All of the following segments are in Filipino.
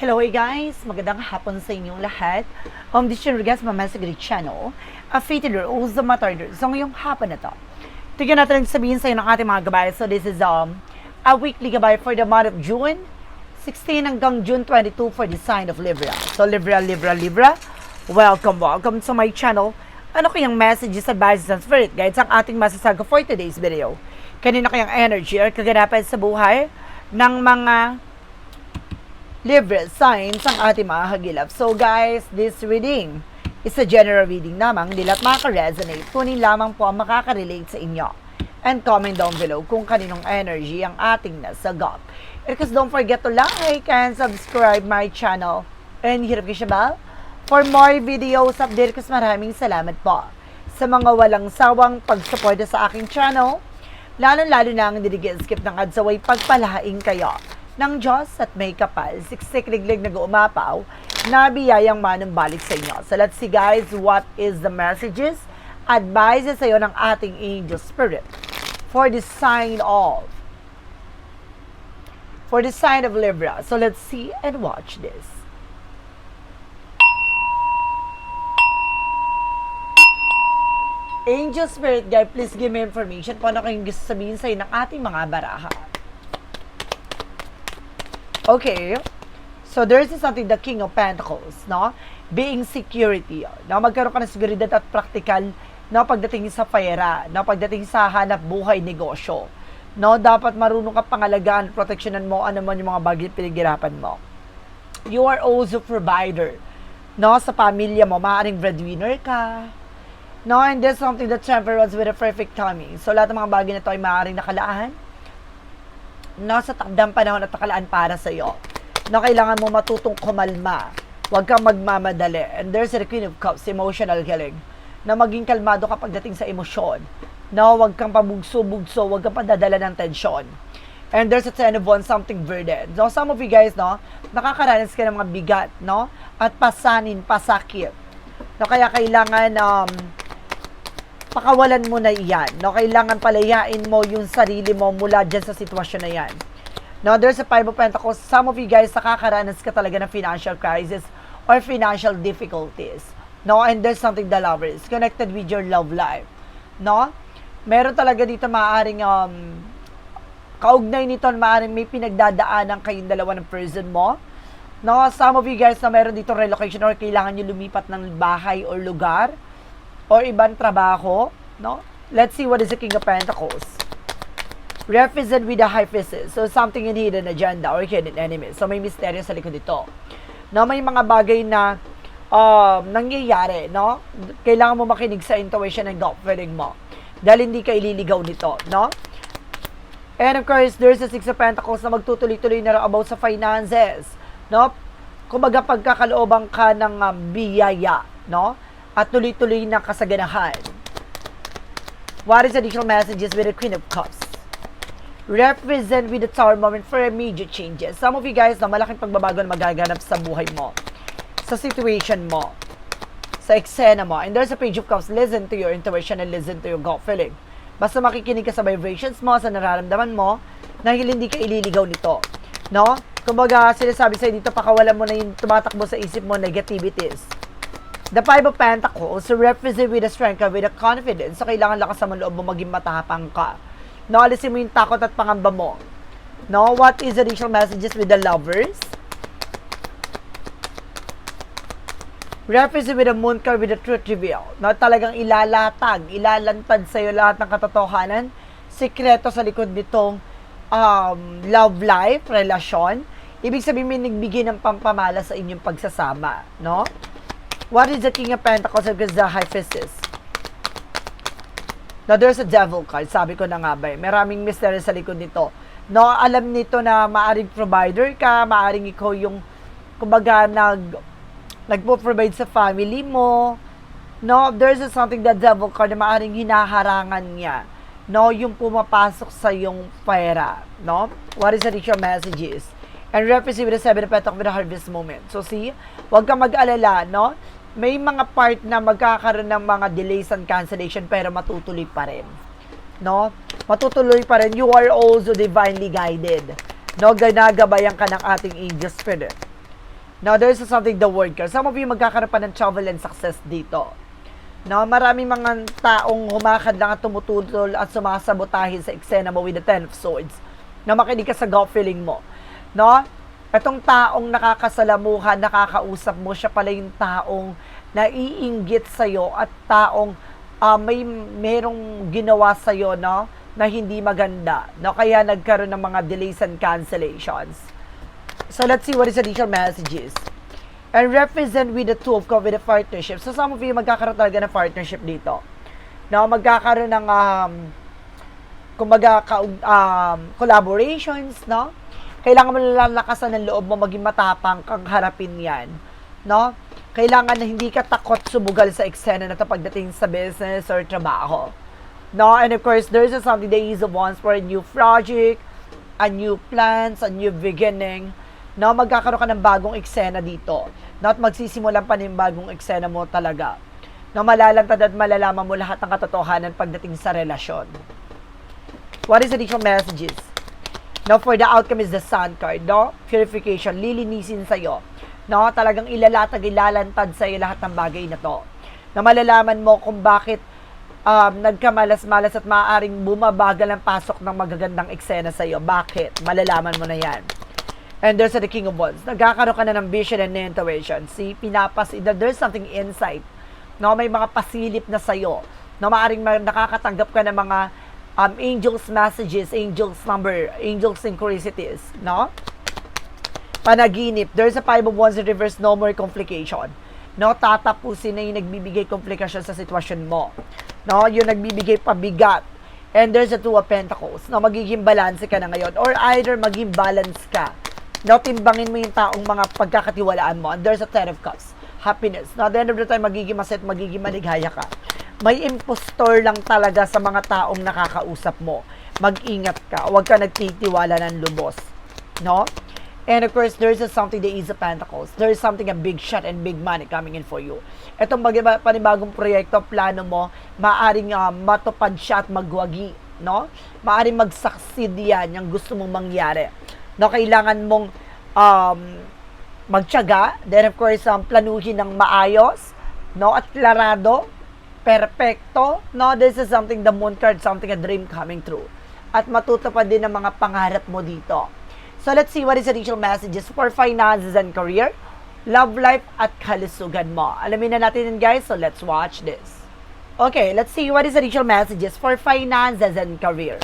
Hello guys! Magandang hapon sa inyong lahat. Um, this is Rodriguez, Mama Sagri Channel. A fated rules the matter. So ngayong hapon na to. Tignan natin ang sabihin sa inyo ng ating mga gabay. So this is um, a weekly gabay for the month of June 16 hanggang June 22 for the sign of Libra. So Libra, Libra, Libra, welcome, welcome to my channel. Ano kayang messages, advices, and spirit guides ang ating masasaga for today's video? Kanino kayang energy or kaganapan sa buhay ng mga Libra signs ang ating mga hagilap. So guys, this reading is a general reading lamang. Hindi lahat makaka-resonate. Kunin lamang po ang makaka-relate sa inyo. And comment down below kung kaninong energy ang ating nasagap. Because don't forget to like and subscribe my channel. And hit the bell for more videos update. Kasi maraming salamat po sa mga walang sawang pagsuporta sa aking channel. Lalo-lalo na ang skip ng ads away pagpalahain kayo ng Diyos at may kapal, siksik-liglig nag-uumapaw, na biyayang sa inyo. So let's see guys, what is the messages, advices sa'yo ng ating angel spirit for the sign of for the sign of Libra. So let's see and watch this. Angel Spirit Guide, please give me information kung ano kayong gusto sabihin sa'yo ng ating mga baraha. Okay. So, there is something, the King of Pentacles, no? Being security, no? Magkaroon ka ng seguridad at practical, no? Pagdating sa pera, no? Pagdating sa hanap buhay, negosyo. No? Dapat marunong ka pangalagaan, proteksyonan mo, ano man yung mga bagay pinagirapan mo. You are also provider, no? Sa pamilya mo, maaaring breadwinner ka, no? And there's something that temperance with a perfect timing. So, lahat ng mga bagay na to ay maaaring nakalaan, nasa takdang panahon at nakalaan para sa iyo. Na kailangan mo matutong kumalma. Huwag kang magmamadali. And there's the Queen of Cups, emotional healing. Na maging kalmado ka pagdating sa emosyon. Na huwag kang pabugso-bugso, huwag kang padadala ng tensyon. And there's a Ten of Wands, something burden. So, some of you guys, no, nakakaranas ka ng mga bigat, no? At pasanin, pasakit. No, kaya kailangan, um, pakawalan mo na iyan. No? Kailangan palayain mo yung sarili mo mula dyan sa sitwasyon na yan. No, there's a Five of Pentacles. Some of you guys, nakakaranas ka talaga ng financial crisis or financial difficulties. No, and there's something the lover is connected with your love life. No? Meron talaga dito maaaring um, kaugnay nito maaaring may pinagdadaanan kayong dalawa ng person mo. No, some of you guys na meron dito relocation or kailangan nyo lumipat ng bahay or lugar or ibang trabaho, no? Let's see what is the King of Pentacles. Represent with the High Priestess. So, something in hidden agenda or hidden enemy. So, may misteryo sa likod ito. No, may mga bagay na um, nangyayari, no? Kailangan mo makinig sa intuition and gut feeling mo. Dahil hindi ka ililigaw nito, no? And of course, there's a Six of Pentacles na magtutuloy-tuloy na about sa finances, no? Kumbaga pagkakalooban ka ng um, biyaya, no? At tuloy-tuloy na kasaganahan. What is additional messages with the Queen of Cups? Represent with the Tower moment for immediate changes. Some of you guys na malaking pagbabago na magaganap sa buhay mo, sa situation mo, sa eksena mo. And there's a Page of Cups. Listen to your intuition and listen to your gut feeling. Basta makikinig ka sa vibrations mo, sa nararamdaman mo, dahil hindi ka ililigaw nito. No? Kumbaga, sinasabi sa'yo dito, pakawalan mo na yung tumatakbo sa isip mo, negativities The Five of Pentacles represent with a strength with a confidence. So, kailangan lakas mo loob mo maging matapang ka. No, alisin mo yung takot at pangamba mo. No, what is the additional messages with the lovers? Represent with the moon card with the truth reveal. No, talagang ilalatag, ilalantad sa iyo lahat ng katotohanan, sikreto sa likod nitong um, love life, relasyon. Ibig sabihin, may nagbigay ng pampamala sa inyong pagsasama. No? What is the King of Pentacles against the High Priestess? Now, there's a devil card. Sabi ko na nga ba, eh. maraming mystery sa likod nito. No, alam nito na maaring provider ka, maaring ikaw yung, kumbaga, nag, nagpo-provide sa family mo. No, there's a something that devil card na maaring hinaharangan niya. No, yung pumapasok sa yung pera. No? What is the ritual messages? And represent with the seven of pentacles with the harvest moment. So, see, huwag kang mag-alala, no? May mga part na magkakaroon ng mga delays and cancellation pero matutuloy pa rin. No? Matutuloy pa rin. You are also divinely guided. No? Ginagabayan ka ng ating angel spirit. Now, there's something the word card. Some of you magkakaroon pa ng travel and success dito. No, marami mga taong humakad lang at tumututol at sumasabotahin sa eksena mo with the Ten of Swords. Na makinig ka sa gut feeling mo. No? Itong taong nakakasalamuhan, nakakausap mo, siya pala yung taong naiinggit sa'yo at taong ah, may merong ginawa sa'yo, no? Na hindi maganda. No? Kaya nagkaroon ng mga delays and cancellations. So let's see what is additional messages. And represent with the two of COVID partnership. So some of you magkakaroon talaga ng partnership dito. No, magkakaroon ng um, kumbaga um, collaborations, no? Kailangan mo lalakasan ng loob mo maging matapang kang harapin 'yan, no? Kailangan na hindi ka takot sumugal sa eksena na to pagdating sa business or trabaho. No, and of course, there's a something that is a once for a new project, a new plans, a new beginning. No, magkakaroon ka ng bagong eksena dito. No, at magsisimulan pa ng bagong eksena mo talaga. No, malalantad at malalaman mo lahat ng katotohanan pagdating sa relasyon. What is additional messages? No, for the outcome is the sun card, no? Purification, lilinisin sa'yo. No, talagang ilalatag, ilalantad sa'yo lahat ng bagay na to. Na malalaman mo kung bakit um, nagkamalas-malas at maaaring bumabagal ang pasok ng magagandang eksena sa'yo. Bakit? Malalaman mo na yan. And there's the King of Wands. Nagkakaroon ka na ng vision and intuition. See, pinapas, there's something inside. No, may mga pasilip na sa'yo. No, maaaring ma- nakakatanggap ka ng mga um, angels messages, angels number, angels synchronicities, no? Panaginip. There's a five of wands in reverse, no more complication. No, tatapusin na yung nagbibigay komplikasyon sa sitwasyon mo. No, yung nagbibigay pabigat. And there's a two of pentacles. No, magiging balance ka na ngayon. Or either maging balance ka. No, timbangin mo yung taong mga pagkakatiwalaan mo. And there's a ten of cups. Happiness. No, at the end of the time, magiging maset, magiging maligaya ka. May impostor lang talaga sa mga taong nakakausap mo. Mag-ingat ka. Huwag ka nagtitiwala ng lubos. No? And of course, there's something the Ace of Pentacles. There is something a big shot and big money coming in for you. Itong bagiba, panibagong proyekto, plano mo, maaring uh, matupad siya at magwagi. No? Maaring mag-succeed yan, yung gusto mong mangyari. No, kailangan mong um, magtiyaga. Then of course, um, planuhin ng maayos. No? At klarado. Perfecto. No? This is something, the moon card, something, a dream coming true. At matutupad din ang mga pangarap mo dito. So let's see what is additional messages for finances and career, love life, at kalusugan mo. Alamin na natin yun guys, so let's watch this. Okay, let's see what is additional messages for finances and career.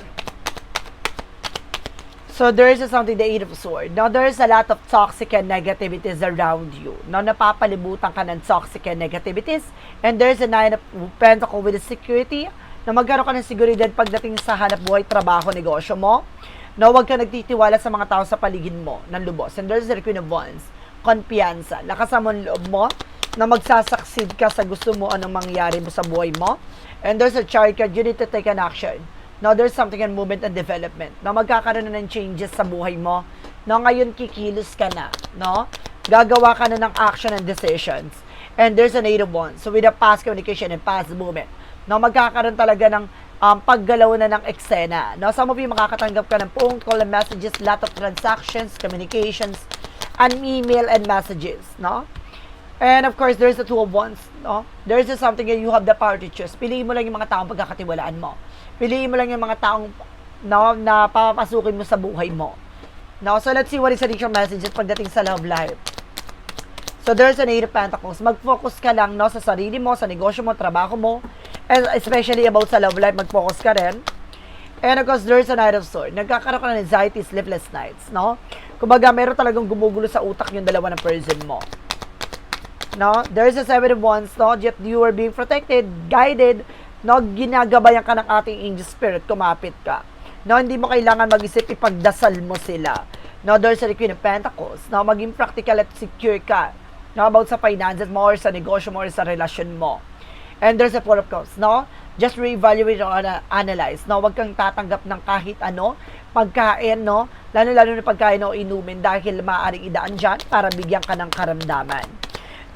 So there is something, the Eight of Swords. Now, there is a lot of toxic and negativities around you. Now, napapalibutan ka ng toxic and negativities. And there's a Nine of Pentacles with a security na magkaroon ka ng seguridad pagdating sa hanap buhay, trabaho, negosyo mo. Na huwag ka nagtitiwala sa mga tao sa paligid mo ng lubos. And there's the Queen of Wands. Konpiyansa. Lakas mo ang loob mo na magsasucceed ka sa gusto mo anong mangyari mo sa buhay mo. And there's a chart card, you need to take an action. Now, there's something in movement and development. Na magkakaroon na ng changes sa buhay mo. Na ngayon kikilos ka na. No? Gagawa ka na ng action and decisions. And there's an eight of. So, with a past communication and past movement. No, magkakaroon talaga ng um, paggalaw na ng eksena. No, some of you makakatanggap ka ng phone call and messages, lot of transactions, communications, and email and messages. No? And of course, there's the two of wands, no? There's just something that you have the power to choose. Piliin mo lang yung mga taong pagkakatiwalaan mo. Piliin mo lang yung mga taong no, na papapasukin mo sa buhay mo. No? So, let's see what is additional messages pagdating sa love life. So, there's an eight of pentacles. Mag-focus ka lang no, sa sarili mo, sa negosyo mo, trabaho mo, and especially about sa love life, mag-focus ka rin. And of course, there's a Knight of Swords. Nagkakaroon ka ng anxiety, sleepless nights, no? Kumbaga, meron talagang gumugulo sa utak yung dalawa ng person mo. No? There's a Seven of Wands, no? Yet you are being protected, guided, no? Ginagabayan ka ng ating angel spirit, kumapit ka. No? Hindi mo kailangan mag-isip, ipagdasal mo sila. No? There's a Queen of Pentacles, no? Maging practical at secure ka. No? About sa finances mo, or sa negosyo mo, or sa relasyon mo. And there's a Four of Cups, no? Just reevaluate or ana- analyze. No, wag kang tatanggap ng kahit ano, pagkain, no? Lalo-lalo na pagkain o inumin dahil maaaring idaan dyan para bigyan ka ng karamdaman.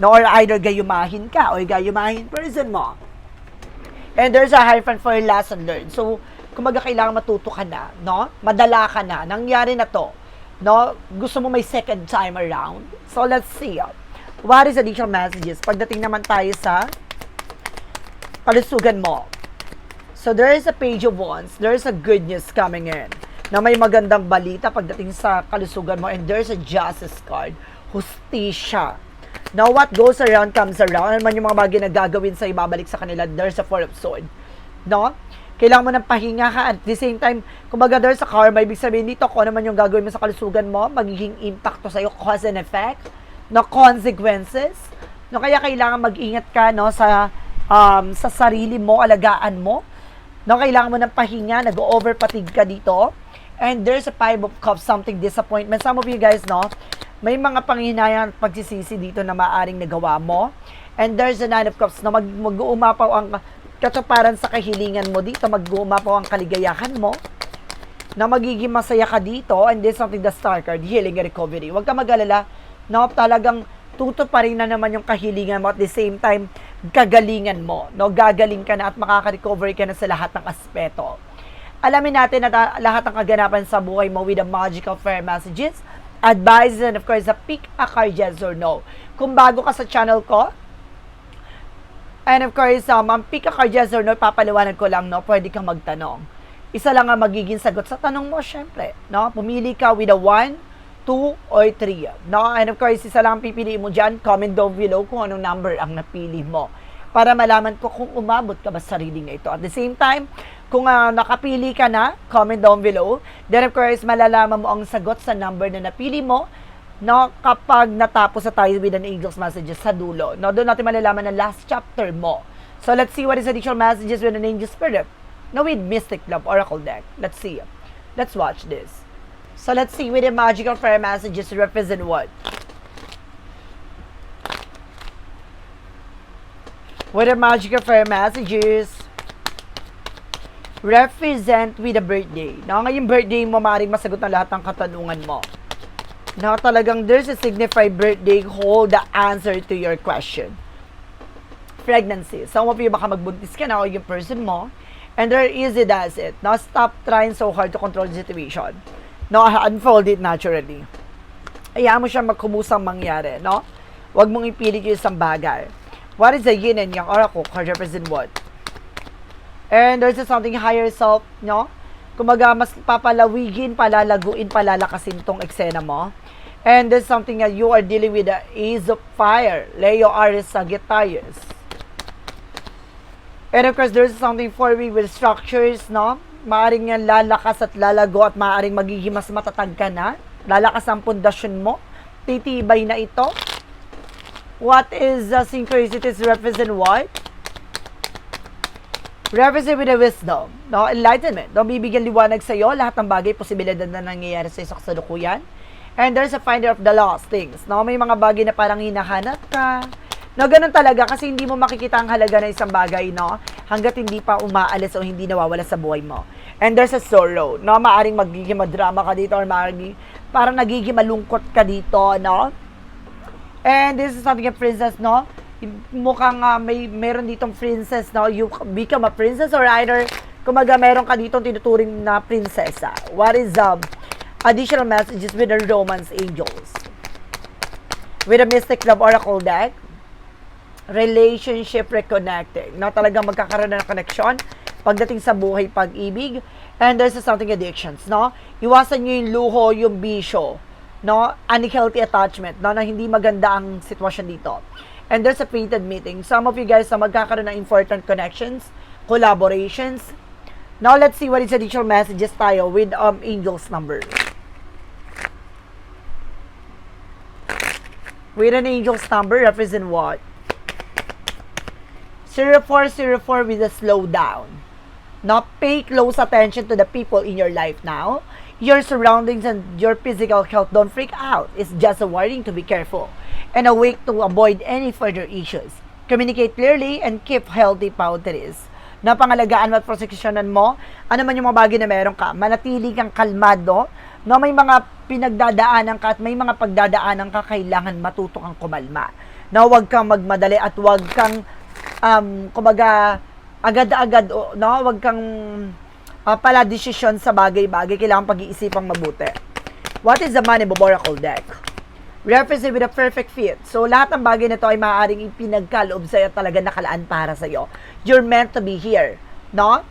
No, or either gayumahin ka or gayumahin person mo. And there's a hyphen for lesson learned. So, kumaga kailangan matuto ka na, no? Madala ka na. Nangyari na to. No? Gusto mo may second time around? So, let's see. What is additional messages? Pagdating naman tayo sa kalusugan mo. So, there is a page of wands. There is a good news coming in na may magandang balita pagdating sa kalusugan mo and there's a justice card. Hustisya. Now, what goes around comes around. Ano man yung mga bagay na gagawin sa ibabalik sa kanila, there's a four of sword. No? Kailangan mo ng pahinga ka at the same time, kumbaga there's a karma, ibig sabihin dito, kung ano man yung gagawin mo sa kalusugan mo, magiging impacto sa'yo, cause and effect, no consequences. No, kaya kailangan mag-ingat ka no sa um, sa sarili mo, alagaan mo. No, kailangan mo ng pahinga, nag-overpatig ka dito. And there's a five of cups, something disappointment. Some of you guys, no, may mga panghinayang at pagsisisi dito na maaring nagawa mo. And there's a nine of cups na mag, mag-uumapaw ang katuparan sa kahilingan mo dito, mag-uumapaw ang kaligayahan mo na magiging masaya ka dito and this something the star card, healing and recovery. Huwag ka mag-alala, no, talagang tuto pa rin na naman yung kahilingan mo at the same time, kagalingan mo. No, gagaling ka na at makaka-recover ka na sa lahat ng aspeto. Alamin natin at ah, lahat ng kaganapan sa buhay mo with the magical fair messages, advices, and of course, a pick a card yes or no. Kung bago ka sa channel ko, And of course, um, ang pick a card yes or no, papaliwanag ko lang, no, pwede kang magtanong. Isa lang ang magiging sagot sa tanong mo, syempre. No? Pumili ka with a 1, 2, or 3. No? And of course, isa lang ang pipiliin mo dyan. Comment down below kung anong number ang napili mo. Para malaman ko kung umabot ka ba sa reading na ito. At the same time, kung ah, nakapili ka na, comment down below. Then of course, malalaman mo ang sagot sa number na napili mo no, kapag natapos na tayo with an angel's messages sa dulo. No, doon natin malalaman ang last chapter mo. So, let's see what is additional messages with an angel spirit. No, with Mystic Love Oracle deck. Let's see. Let's watch this. So, let's see with the magical prayer messages represent what? With the magical prayer messages represent with a birthday. No, ngayong birthday mo, maaaring masagot ang lahat ng katanungan mo na talagang there's a signified birthday hold the answer to your question. Pregnancy. Some of you baka magbuntis ka na o yung person mo. And there easy does it. Now, stop trying so hard to control the situation. No, unfold it naturally. Hayaan mo siya magkumusang mangyari, no? Huwag mong ipilit yung isang bagay. What is the yin and yang oracle card represent what? And there's something higher self, no? Kumaga, mas papalawigin, palalaguin, palalakasin tong eksena mo. And there's something that you are dealing with the Ace of Fire, Leo Aries Sagittarius. And of course, there's something for me with structures, no? Maaring yan lalakas at lalago at maaring magiging mas matatag ka na. Lalakas ang pundasyon mo. Titibay na ito. What is the synchronicities represent what? Represent with the wisdom, no? Enlightenment. No? Bibigyan liwanag sa iyo lahat ng bagay, posibilidad na nangyayari sa sa kasalukuyan. And there's a finder of the lost things. No? May mga bagay na parang hinahanap ka. No, ganun talaga kasi hindi mo makikita ang halaga ng isang bagay, no? Hanggat hindi pa umaalis o hindi nawawala sa buhay mo. And there's a sorrow, no? Maaring magiging madrama ka dito or maaring parang nagiging malungkot ka dito, no? And this is something a princess, no? Mukhang uh, may meron ditong princess, no? You become a princess or either kumaga meron ka ditong tinuturing na prinsesa. What is um additional messages with the romance angels? With a mystic love oracle deck, relationship reconnecting. No, talagang magkakaroon na ng connection pagdating sa buhay pag-ibig. And there's something addictions, no? Iwasan nyo yung luho, yung bisyo, no? Unhealthy attachment, no? Na hindi maganda ang sitwasyon dito. And there's a fated meeting. Some of you guys na magkakaroon ng important connections, collaborations. Now, let's see what is additional messages tayo with um, angels number. With an angel's number, represent what? 0404 with a slow down. Now, pay close attention to the people in your life now. Your surroundings and your physical health don't freak out. It's just a warning to be careful and awake to avoid any further issues. Communicate clearly and keep healthy boundaries. Na pangalagaan mo at proseksyonan mo, ano man yung mga bagay na meron ka, manatili kang kalmado, no may mga pinagdadaanan ka at may mga pagdadaanan ka, kailangan matuto kang kumalma. Na huwag kang magmadali at huwag kang um, kumbaga, agad-agad, no? Huwag kang uh, pala desisyon sa bagay-bagay. Kailangan pag-iisipang mabuti. What is the Money Oracle deck? Represent with a perfect fit. So, lahat ng bagay na to ay maaaring ipinagkaloob sa'yo talaga nakalaan para sa'yo. You're meant to be here. No?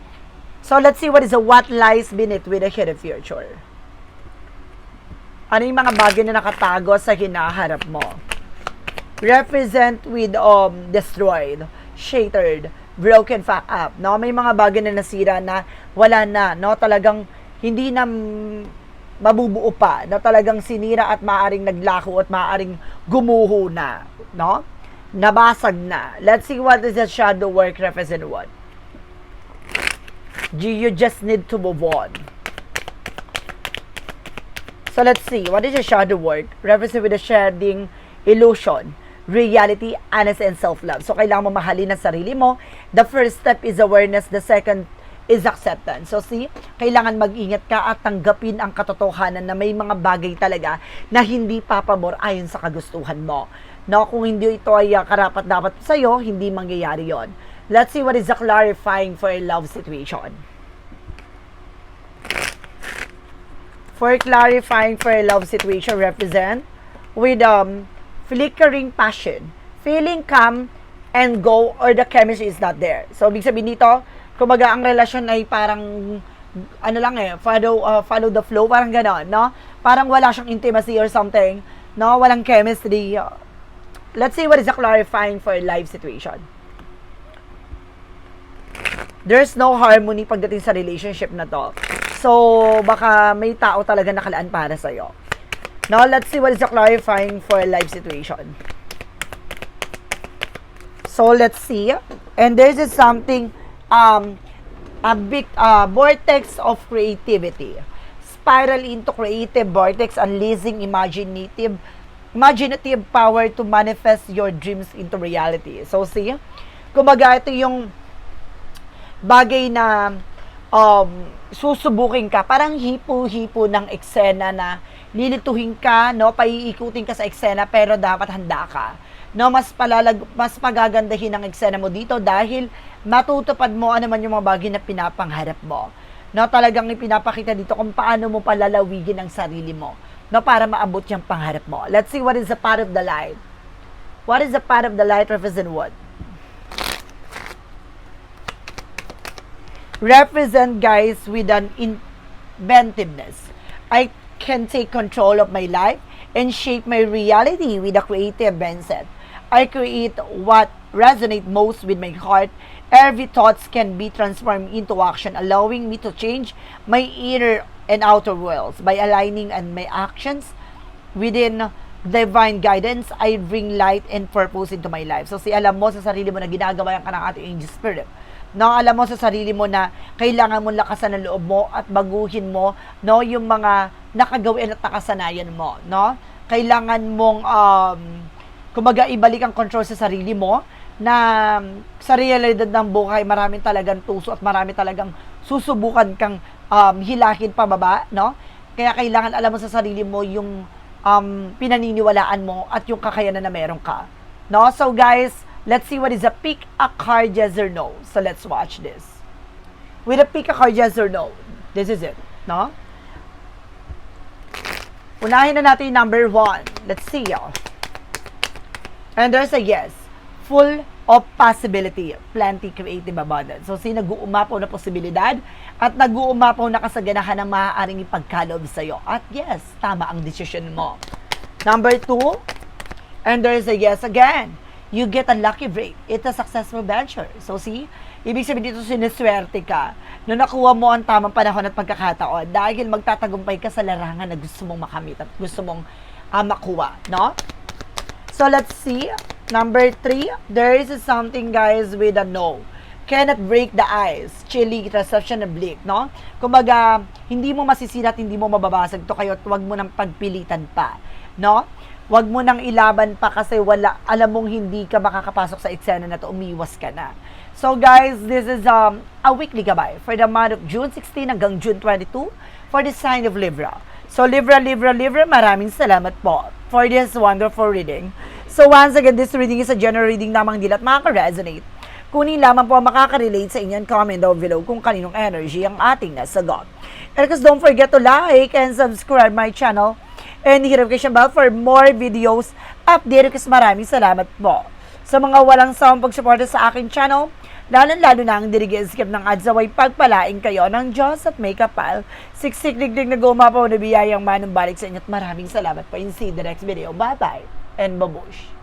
So, let's see what is the what lies beneath with the hidden future. Ano yung mga bagay na nakatago sa hinaharap mo? Represent with um, destroyed, shattered, broken up. No? May mga bagay na nasira na wala na. No? Talagang hindi na mabubuo pa na talagang sinira at maaring naglako at maaring gumuho na, no? Nabasag na. Let's see what is the shadow work represent what. You, just need to move on. So let's see, what is your shadow work? Represent with the shedding illusion, reality, honesty, and self-love. So kailangan mo mahalin ang sarili mo. The first step is awareness. The second is acceptance. So see, kailangan mag-ingat ka at tanggapin ang katotohanan na may mga bagay talaga na hindi papabor ayon sa kagustuhan mo. No, kung hindi ito ay uh, karapat dapat sa iyo, hindi mangyayari 'yon. Let's see what is the clarifying for a love situation. For clarifying for a love situation represent with um flickering passion, feeling calm and go or the chemistry is not there. So, ibig sabihin dito, kumbaga ang relasyon ay parang ano lang eh, follow uh, follow the flow, parang gano'n, no? Parang wala siyang intimacy or something, no? Walang chemistry. Let's see what is the clarifying for life situation. There's no harmony pagdating sa relationship na to. So, baka may tao talaga nakalaan para sa'yo. Now, let's see what is the clarifying for a life situation. So, let's see. And there's just something um, a big uh, vortex of creativity. Spiral into creative vortex, unleashing imaginative imaginative power to manifest your dreams into reality. So, see? Kumbaga, ito yung bagay na um, susubukin ka. Parang hipo-hipo ng eksena na lilituhin ka, no? Paiikutin ka sa eksena, pero dapat handa ka. No, mas palalag, mas pagagandahin ang eksena mo dito dahil matutupad mo ano man yung mga bagay na pinapangharap mo. No, talagang ipinapakita dito kung paano mo palalawigin ang sarili mo. No, para maabot yung pangarap mo. Let's see what is the part of the light. What is the part of the light represent what? Represent guys with an inventiveness. I can take control of my life and shape my reality with a creative mindset. I create what resonate most with my heart. Every thoughts can be transformed into action, allowing me to change my inner and outer worlds by aligning and my actions within divine guidance. I bring light and purpose into my life. So, si alam mo sa sarili mo na ginagawa ka ng ating angel spirit. No, alam mo sa sarili mo na kailangan mo lakasan ng loob mo at baguhin mo no yung mga nakagawin at nakasanayan mo, no? Kailangan mong um, kumbaga ibalik ang control sa sarili mo na sa realidad ng buhay maraming talagang tuso at marami talagang susubukan kang um, hilahin pababa, no? Kaya kailangan alam mo sa sarili mo yung um, pinaniniwalaan mo at yung kakayanan na meron ka. No? So guys, let's see what is a pick a card yes or no. So let's watch this. With a pick a card yes or no. This is it, no? Unahin na natin number one. Let's see, y'all. And there's a yes. Full of possibility. Plenty creative abundance. So, si nag-uumapaw na posibilidad at nag-uumapaw na kasaganahan ng maaaring ipagkalob sa'yo. At yes, tama ang decision mo. Number two, and there's a yes again. You get a lucky break. It's a successful venture. So, see, ibig sabihin dito siniswerte ka no nakuha mo ang tamang panahon at pagkakataon dahil magtatagumpay ka sa larangan na gusto mong makamit at gusto mong uh, makuha, no? So, let's see. Number three, there is something, guys, with a no. Cannot break the ice. Chilly, reception, and bleak, no? Kumbaga, hindi mo masisira at hindi mo mababasag to kayo at huwag mo nang pagpilitan pa, no? Huwag mo nang ilaban pa kasi wala, alam mong hindi ka makakapasok sa eksena na to, umiwas ka na. So guys, this is um, a weekly gabay for the month of June 16 hanggang June 22 for the sign of Libra. So Libra, Libra, Libra, maraming salamat po for this wonderful reading. So once again, this reading is a general reading namang dilat makaka-resonate Kunin lamang po ang makaka-relate sa inyo and comment down below kung kaninong energy ang ating nasagot. And of course, don't forget to like and subscribe my channel and notification bell for more videos update. Kasi maraming salamat po sa mga walang sawang pagsuporta sa aking channel. Lalo-lalo na ang dirigi-skip ng adsaway pagpalaing kayo ng Diyos at may kapal. Siksik digdig na gumapaw na biyayang manumbalik sa inyo at maraming salamat po. And see in the next video. Bye-bye and babush.